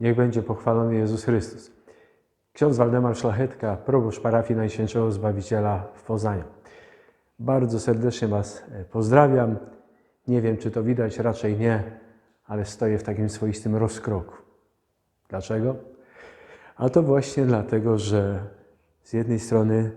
Niech będzie pochwalony Jezus Chrystus. Ksiądz Waldemar Szlachetka, proboszcz parafii Najświętszego Zbawiciela w Poznaniu. Bardzo serdecznie Was e, pozdrawiam. Nie wiem, czy to widać, raczej nie, ale stoję w takim swoistym rozkroku. Dlaczego? A to właśnie dlatego, że z jednej strony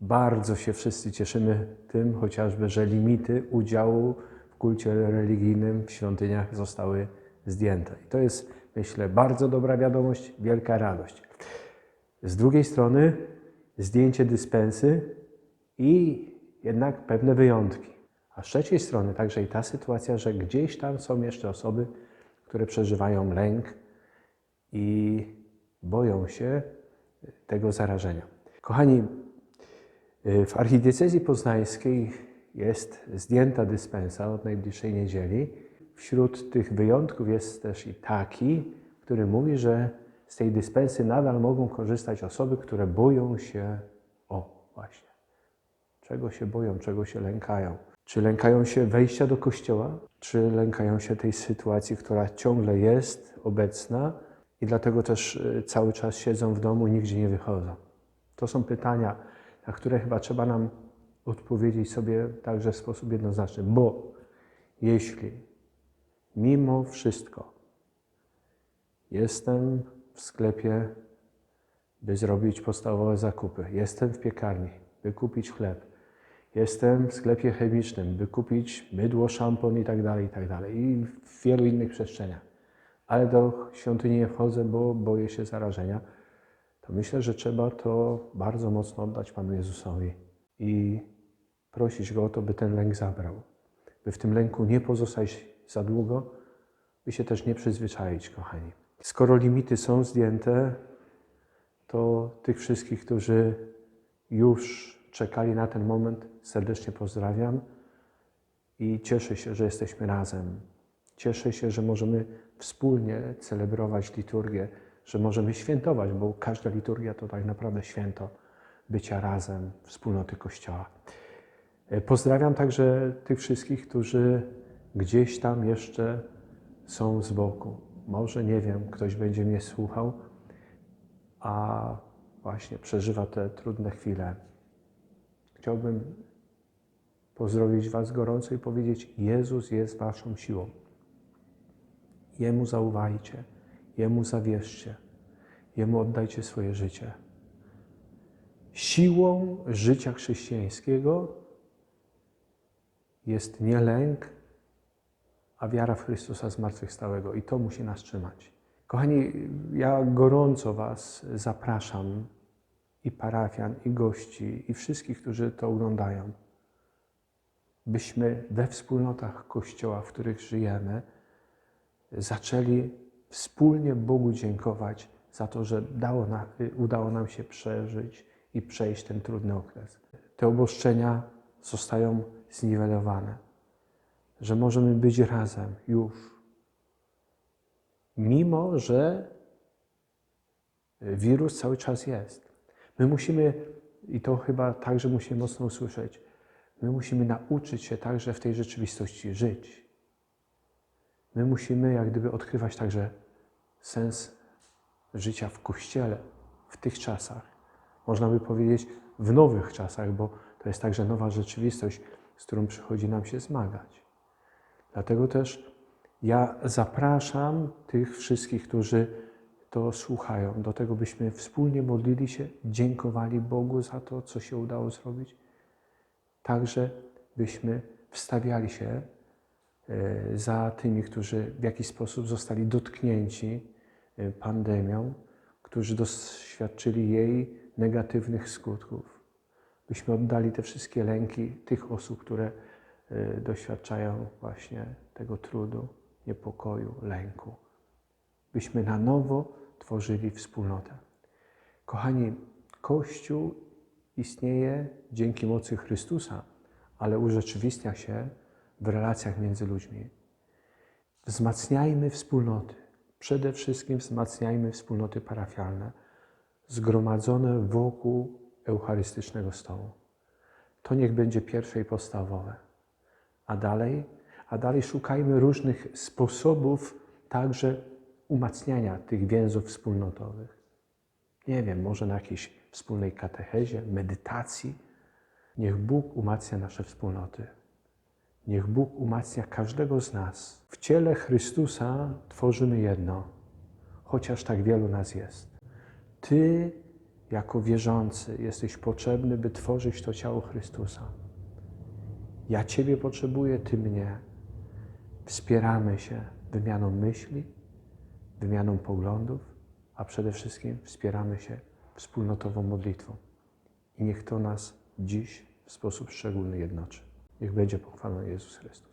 bardzo się wszyscy cieszymy tym chociażby, że limity udziału w kulcie religijnym w świątyniach zostały zdjęte. I to jest, myślę, bardzo dobra wiadomość, wielka radość. Z drugiej strony zdjęcie dyspensy i jednak pewne wyjątki. A z trzeciej strony także i ta sytuacja, że gdzieś tam są jeszcze osoby, które przeżywają lęk i boją się tego zarażenia. Kochani, w archidiecezji poznańskiej jest zdjęta dyspensa od najbliższej niedzieli. Wśród tych wyjątków jest też i taki, który mówi, że z tej dyspensy nadal mogą korzystać osoby, które boją się, o właśnie, czego się boją, czego się lękają. Czy lękają się wejścia do kościoła, czy lękają się tej sytuacji, która ciągle jest obecna i dlatego też y, cały czas siedzą w domu, nigdzie nie wychodzą. To są pytania, na które chyba trzeba nam odpowiedzieć sobie także w sposób jednoznaczny, bo jeśli mimo wszystko. Jestem w sklepie, by zrobić podstawowe zakupy, jestem w piekarni, by kupić chleb, jestem w sklepie chemicznym, by kupić mydło, szampon i tak dalej, i tak dalej, i w wielu innych przestrzeniach, ale do świątyni nie wchodzę, bo boję się zarażenia, to myślę, że trzeba to bardzo mocno oddać Panu Jezusowi i prosić Go o to, by ten lęk zabrał. By w tym lęku nie pozostać za długo, by się też nie przyzwyczaić, kochani. Skoro limity są zdjęte, to tych wszystkich, którzy już czekali na ten moment, serdecznie pozdrawiam i cieszę się, że jesteśmy razem. Cieszę się, że możemy wspólnie celebrować liturgię, że możemy świętować, bo każda liturgia to tak naprawdę święto bycia razem, wspólnoty Kościoła. Pozdrawiam także tych wszystkich, którzy gdzieś tam jeszcze są z boku. Może, nie wiem, ktoś będzie mnie słuchał, a właśnie przeżywa te trudne chwile. Chciałbym pozdrowić Was gorąco i powiedzieć: Jezus jest Waszą siłą. Jemu zaufajcie, Jemu zawierzcie, Jemu oddajcie swoje życie. Siłą życia chrześcijańskiego jest nie lęk, a wiara w Chrystusa zmartwychwstałego. I to musi nas trzymać. Kochani, ja gorąco Was zapraszam i parafian, i gości, i wszystkich, którzy to oglądają, byśmy we wspólnotach Kościoła, w których żyjemy, zaczęli wspólnie Bogu dziękować za to, że dało na, udało nam się przeżyć i przejść ten trudny okres. Te obostrzenia zostają zniwelowane, że możemy być razem już, mimo że wirus cały czas jest. My musimy, i to chyba także musimy mocno usłyszeć, my musimy nauczyć się także w tej rzeczywistości żyć. My musimy jak gdyby odkrywać także sens życia w Kościele w tych czasach. Można by powiedzieć w nowych czasach, bo to jest także nowa rzeczywistość, z którą przychodzi nam się zmagać. Dlatego też ja zapraszam tych wszystkich, którzy to słuchają, do tego, byśmy wspólnie modlili się, dziękowali Bogu za to, co się udało zrobić. Także byśmy wstawiali się e, za tymi, którzy w jakiś sposób zostali dotknięci e, pandemią, którzy doświadczyli jej negatywnych skutków. Byśmy oddali te wszystkie lęki tych osób, które doświadczają właśnie tego trudu, niepokoju, lęku. Byśmy na nowo tworzyli wspólnotę. Kochani, Kościół istnieje dzięki mocy Chrystusa, ale urzeczywistnia się w relacjach między ludźmi. Wzmacniajmy wspólnoty. Przede wszystkim wzmacniajmy wspólnoty parafialne, zgromadzone wokół eucharystycznego stołu. To niech będzie pierwsze i podstawowe. A dalej, a dalej szukajmy różnych sposobów także umacniania tych więzów wspólnotowych. Nie wiem, może na jakiejś wspólnej katechezie, medytacji. Niech Bóg umacnia nasze wspólnoty. Niech Bóg umacnia każdego z nas. W ciele Chrystusa tworzymy jedno, chociaż tak wielu nas jest. Ty, jako wierzący, jesteś potrzebny, by tworzyć to ciało Chrystusa. Ja Ciebie potrzebuję, Ty mnie. Wspieramy się wymianą myśli, wymianą poglądów, a przede wszystkim wspieramy się wspólnotową modlitwą. I niech to nas dziś w sposób szczególny jednoczy. Niech będzie pochwalony Jezus Chrystus.